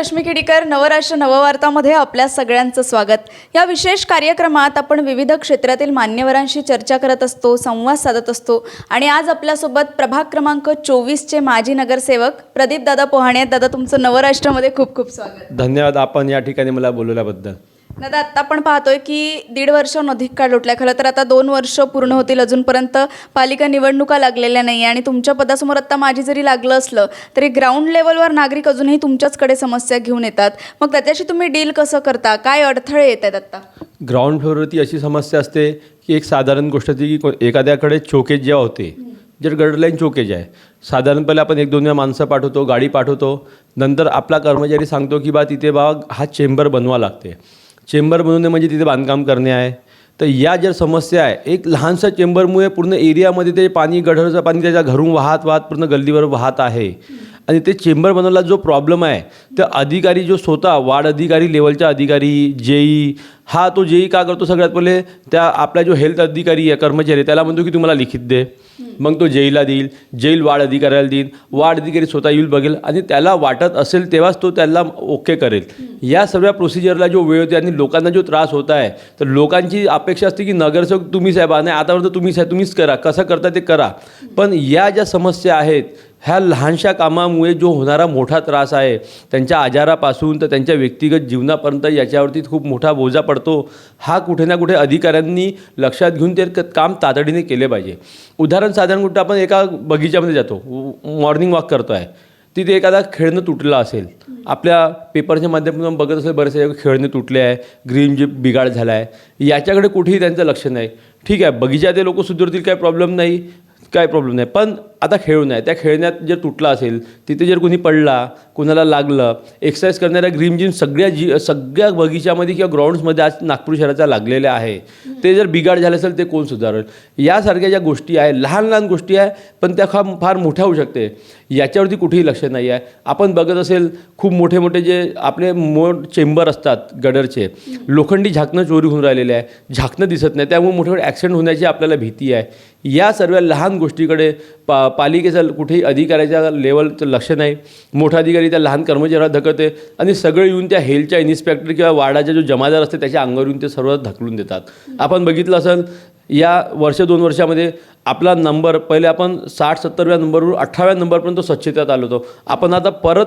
रश्मी किडीकर नवराष्ट्र नववार्तामध्ये आपल्या सगळ्यांचं स्वागत. या विशेष कार्यक्रमात आपण विविध क्षेत्रातील मान्यवरांशी चर्चा करत असतो संवाद साधत असतो आणि आज आपल्यासोबत प्रभाग क्रमांक चोवीसचे माजी नगरसेवक प्रदीप दादा पोहाणे दादा तुमचं नवराष्ट्रामध्ये खूप खूप स्वागत. धन्यवाद. आपण या ठिकाणी मला बोलवल्याबद्दल. दादा आत्ता आपण पाहतोय की दीड वर्षाहून अधिक काळ लोटलाय. खरं तर आता दोन वर्ष पूर्ण होतील अजूनपर्यंत पालिका निवडणुका लागलेल्या नाही आणि तुमच्या पदासमोर आत्ता माझी जरी लागलं असलं तरी ग्राउंड लेवलवर नागरिक अजूनही तुमच्याचकडे समस्या घेऊन येतात. मग त्याच्याशी तुम्ही डील कसं करता? काय अडथळे येत आहेत आत्ता? ग्राउंड फ्लोअरवरती अशी समस्या असते की एक साधारण गोष्ट होती की को- एखाद्याकडे चोकेज जेव्हा होते जर गडरलाईन चोकेज आहे. साधारणपणे आपण एक दोन वेळा माणसं पाठवतो गाडी पाठवतो नंतर आपला कर्मचारी सांगतो की बा तिथे बा हा चेंबर बनवा लागते. चेंबर बनवणे म्हणजे तिथे बांधकाम करणे आहे. तर या ज्या समस्या आहे एक लहानसा चेंबरमुळे पूर्ण एरियामध्ये ते पाणी गढरचं पाणी त्याच्या घरून वाहत वाहत पूर्ण गल्लीवर वाहत आहे. आणि ते चेंबर बनवला जो प्रॉब्लेम आहे तर अधिकारी जो स्वतः वार्ड अधिकारी लेवलच्या अधिकारी जेई हा तो जेई का करतो सगळ्यात पहिले? त्या आपला जो हेल्थ अधिकारी आहे कर्मचारी त्याला म्हणतो की तुम्हाला लिखित दे. मग तो जेईला देईल जेईल वार्ड अधिकाऱ्याला देईल. वार्ड अधिकारी स्वतः येईल बघेल आणि त्याला वाटत असेल तेव्हाच तो त्याला ओके करेल. या सगळ्या प्रोसिजरला जो वेळ होते आणि लोकांना जो त्रास होत आहे तर लोकांची अपेक्षा असते की नगरसेवक तुम्हीच आहे बा नाही आतापर्यंत तुम्हीच आहे तुम्हीच करा. कसं करता ते करा. पण या ज्या समस्या आहेत ह्या लहानशा कामामुळे जो होणारा मोठा त्रास आहे त्यांच्या आजारापासून तर त्यांच्या व्यक्तिगत जीवनापर्यंत याच्यावरती खूप मोठा बोजा पडतो. हा कुठे ना कुठे अधिकाऱ्यांनी लक्षात घेऊन ते काम तातडीने केले पाहिजे. उदाहरण साधारण कुठं आपण एका बगीच्यामध्ये जातो. मॉर्निंग वॉक करतो आहे तिथे एखादा खेळणं तुटलं असेल. आपल्या पेपरच्या माध्यमातून बघत असेल बरेचसे खेळणे तुटले आहे ग्रीन जे बिघाड झाला आहे याच्याकडे कुठेही त्यांचं लक्ष नाही. ठीक आहे बगीच्यात लोक सुधारतील काही प्रॉब्लेम नाही. काय प्रॉब्लेम नाही. पण आता खेळू नये. त्या खेळण्यात जर तुटला असेल तिथे जर कुणी पडला कुणाला लागलं एक्सरसाइज करणाऱ्या ग्रीन जिम सगळ्या जी सगळ्या बगीच्यामध्ये किंवा ग्राउंड्समध्ये आज नागपूर शहराचा लागलेल्या आहे. ते जर बिघाड झाले असेल ते कोण सुधारेल? यासारख्या ज्या गोष्टी आहे लहान लहान गोष्टी आहे पण त्या खा फार मोठ्या होऊ शकते. याच्यावरती कुठेही लक्ष नाही आहे. आपण बघत असेल खूप मोठे मोठे जे आपले मो चेंबर असतात गडरचे लोखंडी झाकणं चोरी होऊन राहिलेले आहे. झाकणं दिसत नाही. त्यामुळे मोठे मोठे ॲक्सिडेंट होण्याची आपल्याला भीती आहे. या सर्व लहान गोष्टीकडे पा पालिकेचं कुठेही अधिकाऱ्याच्या लेवलचं लक्ष नाही. मोठा अधिकारी त्या लहान कर्मचाऱ्याला धकते आणि सगळे येऊन त्या हेल्थच्या इन्स्पेक्टर किंवा वार्डाचा जो जमादार असते त्याच्या अंगावर येऊन ते सर्व धकलून देतात. आपण बघितलं असेल या वर्ष दोन वर्षामध्ये आपला नंबर पहिले आपण साठ सत्तरव्या नंबरवरून अठराव्या नंबरपर्यंत स्वच्छतेत आलो होतो. आपण आता परत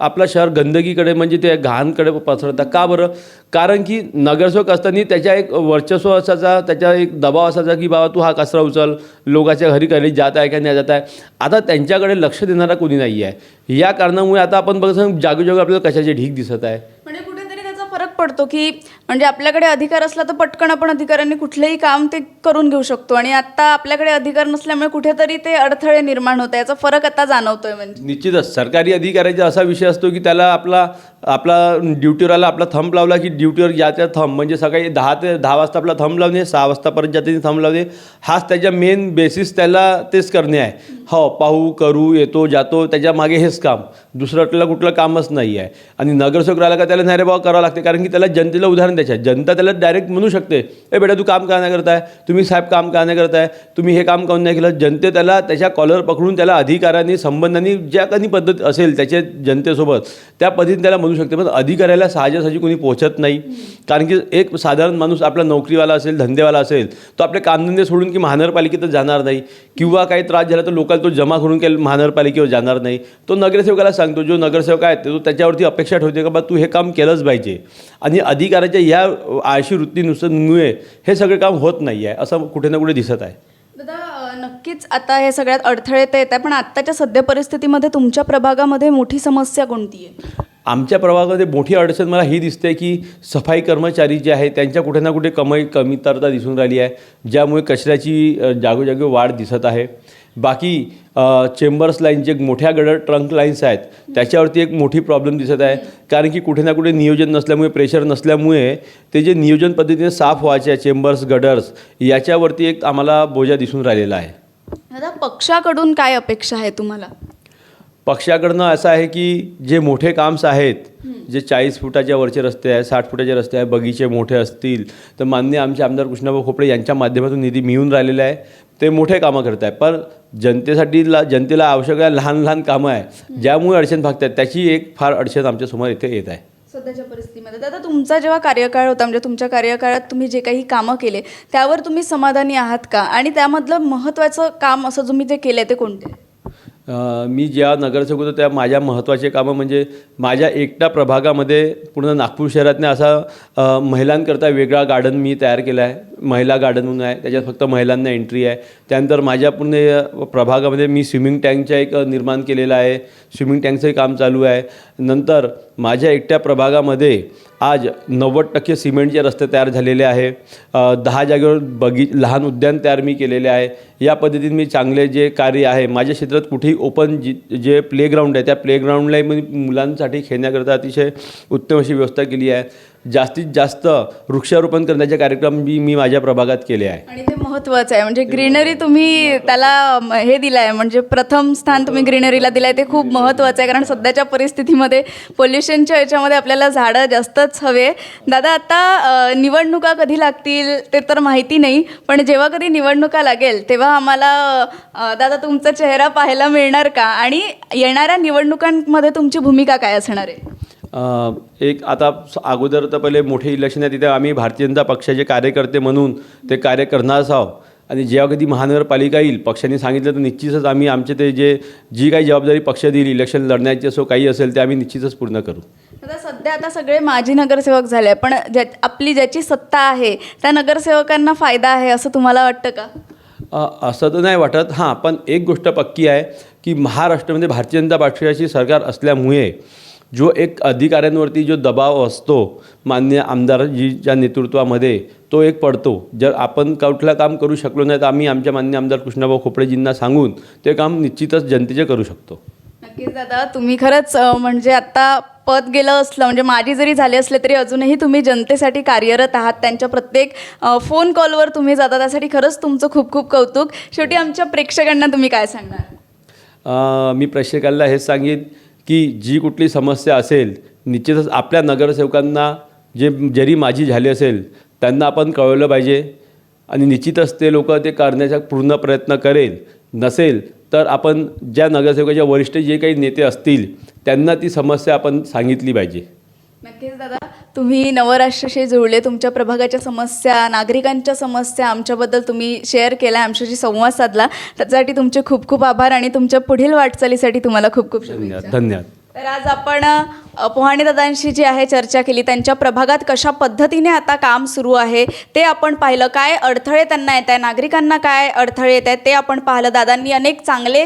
आपलं शहर गंदगीकडे म्हणजे ते घाणकडे पसरतात. का बरं? कारण की नगरसेवक असताना त्याच्या एक वर्चस्व असायचा त्याच्या एक दबाव असायचा की बाबा तू हा कचरा उचल लोकांच्या घरी काही जात आहे का नाही जात आहे आता त्यांच्याकडे लक्ष देणारा कोणी नाही आहे या कारणामुळे आता आपण बघत जागोजागी आपल्याला कशाचे ढीक दिसत आहे म्हणजे कुठेतरी त्याचा फरक पडतो की म्हणजे आपल्याकडे अधिकार असला तर पटकन आपण अधिकाऱ्यांनी कुठलंही काम ते करून घेऊ शकतो. आणि आता आपल्याकडे अधिकार नसल्यामुळे कुठेतरी ते अडथळे निर्माण होत याचा फरक आता जाणवतोय म्हणजे. निश्चितच. सरकारी अधिकाऱ्याचा असा विषय असतो की त्याला आपला आपला ड्युटीवर आला आपला थंब लावला की ड्युटीवर ज्याच्या थंब म्हणजे सकाळी दहा ते दहा वाजता आपला थंब लावणे सहा वाजतापर्यंत जाते थंब लावणे हाच त्याच्या मेन बेसिस त्याला तेच करणे आहे. हो पाहू करू येतो जातो त्याच्यामागे हेच काम. दुसरं अटलं कुठलं कामच नाही आहे. आणि नगरसेवक राहिला का त्याला नाही रे बाबा करावं लागते. कारण की त्याला जनतेला उदाहरण द्यायचं आहे. जनता त्याला डायरेक्ट म्हणू शकते ए बेटा तू काम का नाही करताय? तुम्ही साहेब काम का नाही करताय? तुम्ही हे काम काऊन नाही केलं? जनते त्याला त्याच्या कॉलर पकडून त्याला अधिकाऱ्यांनी संबंधांनी ज्या काही पद्धत असेल त्याच्या जनतेसोबत त्या पद्धतीने त्याला म्हणू शकते. पण अधिकाऱ्याला सहजासहजी कोणी पोहोचत नाही. कारण की एक साधारण माणूस आपला नोकरीवाला असेल धंदेवाला असेल तो आपले कामधंदे सोडून की महानगरपालिकेतच जाणार नाही. किंवा काही त्रास झाला तर लोकल तो जमा करून केलं महानगरपालिकेवर जाणार नाही. तो नगरसेवकाला सांगतो जो नगरसेवक आहे तो त्याच्यावरती अपेक्षा ठेवते का? बा तू हे काम केलंच पाहिजे. आणि अधिकाऱ्याच्या या आळशी वृत्तीनुसारमुळे हे सगळे काम होत नाही आहे असं कुठे ना कुठे दिसत आहे. दादा नक्कीच आता हे सगळ्यात अडथळे तर येत आहे पण आत्ताच्या सध्या परिस्थितीमध्ये तुमच्या प्रभागामध्ये मोठी समस्या कोणती आहे? आमच्या प्रभागामध्ये मोठी अडचण मला ही दिसते की सफाई कर्मचारी जे आहे त्यांच्या कुठे ना कुठे कमी कमीतरता दिसून राहिली आहे ज्यामुळे कचऱ्याची जागोजागी वाढ दिसत आहे. बाकी चेंबर्स लाईन जे मोठ्या गडर ट्रंक लाईन्स आहेत त्याच्यावरती एक मोठी प्रॉब्लेम दिसत आहे. कारण की कुठे ना कुठे नियोजन नसल्यामुळे प्रेशर नसल्यामुळे ते जे नियोजन पद्धतीने साफ व्हायचे आहे चेंबर्स गडर्स याच्यावरती एक आम्हाला बोजा दिसून राहिलेला आहे. दादा पक्षाकडून काय अपेक्षा आहे तुम्हाला? पक्षाकडनं असं आहे की जे मोठे काम्स आहेत जे चाळीस फुटाच्या वरचे रस्ते आहे साठ फुटाचे रस्ते आहे बगीचे मोठे असतील तर मान्य आमचे आमदार कृष्णाभाऊ खोपडे यांच्या माध्यमातून निधी मिळून राहिलेला आहे. ते मोठे कामं करत आहे पण जनतेसाठी ला जनतेला आवश्यक आहे लहान लहान कामं आहे. ज्यामुळे अडचण भागतात त्याची एक फार अडचण आमच्यासमोर इथे येत आहे. सध्याच्या परिस्थितीमध्ये. दादा तुमचा जेव्हा कार्यकाळ होता म्हणजे तुमच्या कार्यकाळात तुम्ही जे काही कामं केले त्यावर तुम्ही समाधानी आहात का? आणि त्यामधलं महत्त्वाचं काम असं तुम्ही जे केलं ते कोणते? मी ज्या नगरसेवक होतो त्या माझ्या महत्त्वाचे कामं म्हणजे माझ्या एकट्या प्रभागामध्ये पूर्ण नागपूर शहरातनं असा महिलांकरता वेगळा गार्डन मी तयार केला आहे. महिला गार्डन म्हणून आहे. त्याच्यात फक्त महिलांना एंट्री आहे. त्यानंतर माझ्या पूर्ण प्रभागामध्ये मी स्विमिंग टँकचा एक निर्माण केलेलं आहे. स्विमिंग टँकचंही काम चालू आहे. नंतर माझ्या एकट्या प्रभागामध्ये आज नव्वद टक्के सिमेंटचे रस्ते तयार झालेले आहे. दहा जागेवर बगी लहान उद्यान तयार मी केलेले आहे. या पद्धतीने मी चांगले जे कार्य आहे माझ्या क्षेत्रात कुठेही ओपन जी जे प्लेग्राऊंड आहे त्या प्लेग्राऊंडलाही मी मुलांसाठी खेळण्याकरता अतिशय उत्तम अशी व्यवस्था केली आहे. जास्तीत जास्त वृक्षारोपण करण्याचे कार्यक्रम मी मी माझ्या प्रभागात केले आहे. आणि ते महत्त्वाचं आहे. म्हणजे ग्रीनरी तुम्ही त्याला हे दिलं आहे म्हणजे प्रथम स्थान तुम्ही ग्रीनरीला दिलं आहे ते खूप महत्त्वाचं आहे. कारण सध्याच्या परिस्थितीमध्ये पोल्युशनच्या याच्यामध्ये आपल्याला झाडं जास्तच हवे. दादा आता निवडणुका कधी लागतील ते तर माहिती नाही. पण जेव्हा कधी निवडणुका लागेल तेव्हा आम्हाला दादा तुमचा चेहरा पाहायला मिळणार का? आणि येणाऱ्या निवडणुकांमध्ये तुमची भूमिका काय असणार आहे? एक आता अगोदर तर पहिले मोठे इलेक्शन आहे तिथे आम्ही भारतीय जनता पक्षाचे कार्यकर्ते म्हणून ते कार्य करणारच आहोत. आणि जेव्हा कधी महानगरपालिका येईल पक्षाने सांगितलं तर निश्चितच आम्ही आमचे ते जे जी काही जबाबदारी पक्ष देईल इलेक्शन लढण्याची असो काही असेल ते आम्ही निश्चितच पूर्ण करू. आता सध्या आता सगळे माजी नगरसेवक झाले पण ज्या आपली ज्याची सत्ता आहे त्या नगरसेवकांना फायदा आहे असं तुम्हाला वाटतं का? असं तर नाही वाटत. हां पण एक गोष्ट पक्की आहे की महाराष्ट्रामध्ये भारतीय जनता पक्षाची सरकार असल्यामुळे जो एक अधिकाऱ्यांवरती जो दबाव असतो मान्य आमदारजीच्या नेतृत्वामध्ये तो एक पडतो. जर आपण कुठलं काम करू शकलो नाही तर आम्ही आमच्या मान्य आमदार कृष्णाभाऊ खोपडेजींना सांगून ते काम निश्चितच जनतेचे करू शकतो. नक्कीच दादा तुम्ही खरंच म्हणजे आता पद गेलं असलं म्हणजे माझी जरी झाले असले तरी अजूनही तुम्ही जनतेसाठी कार्यरत आहात. त्यांच्या प्रत्येक फोन कॉलवर तुम्ही जाता. त्यासाठी खरंच तुमचं खूप खूप कौतुक. शेवटी आमच्या प्रेक्षकांना तुम्ही काय सांगणार? मी प्रेक्षकांना हेच सांगेन की जी कुठली समस्या असेल निश्चितच आपल्या नगरसेवकांना जे जरी माझी झाली असेल त्यांना आपण कळवलं पाहिजे. आणि निश्चितच ते लोक ते करण्याचा पूर्ण प्रयत्न करेल. नसेल तर आपण ज्या नगरसेवकाच्या वरिष्ठ जे काही नेते असतील त्यांना ती समस्या आपण सांगितली पाहिजे. नक्कीच दादा तुम्ही नवराष्ट्राशी जुळले तुमच्या प्रभागाच्या समस्या नागरिकांच्या समस्या आमच्याबद्दल तुम्ही शेअर केल्या आमच्याशी संवाद साधला. त्याच्यासाठी तुमचे खूप खूप आभार आणि तुमच्या पुढील वाटचालीसाठी तुम्हाला खूप खूप शुभेच्छा. धन्यवाद धन्यवाद. तर आज आपण पोहाणे दादांशी जी आहे चर्चा केली त्यांच्या प्रभागात कशा पद्धतीने आता काम सुरू आहे ते आपण पाहिलं. काय अडथळे त्यांना येत आहे नागरिकांना काय अडथळे येत आहेत? ते आपण पाहिलं. दादांनी अनेक चांगले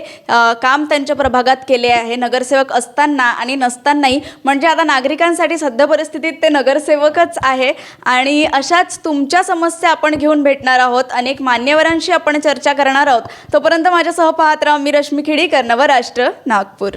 काम त्यांच्या प्रभागात केले आहे. नगरसेवक असताना आणि नसतानाही. म्हणजे आता नागरिकांसाठी सध्या परिस्थितीत ते नगरसेवकच आहे. आणि अशाच तुमच्या समस्या आपण घेऊन भेटणार आहोत. अनेक मान्यवरांशी आपण चर्चा करणार आहोत. तोपर्यंत माझ्यासह पाहत राहा मी रश्मी खिडीकर नवराष्ट्र नागपूर.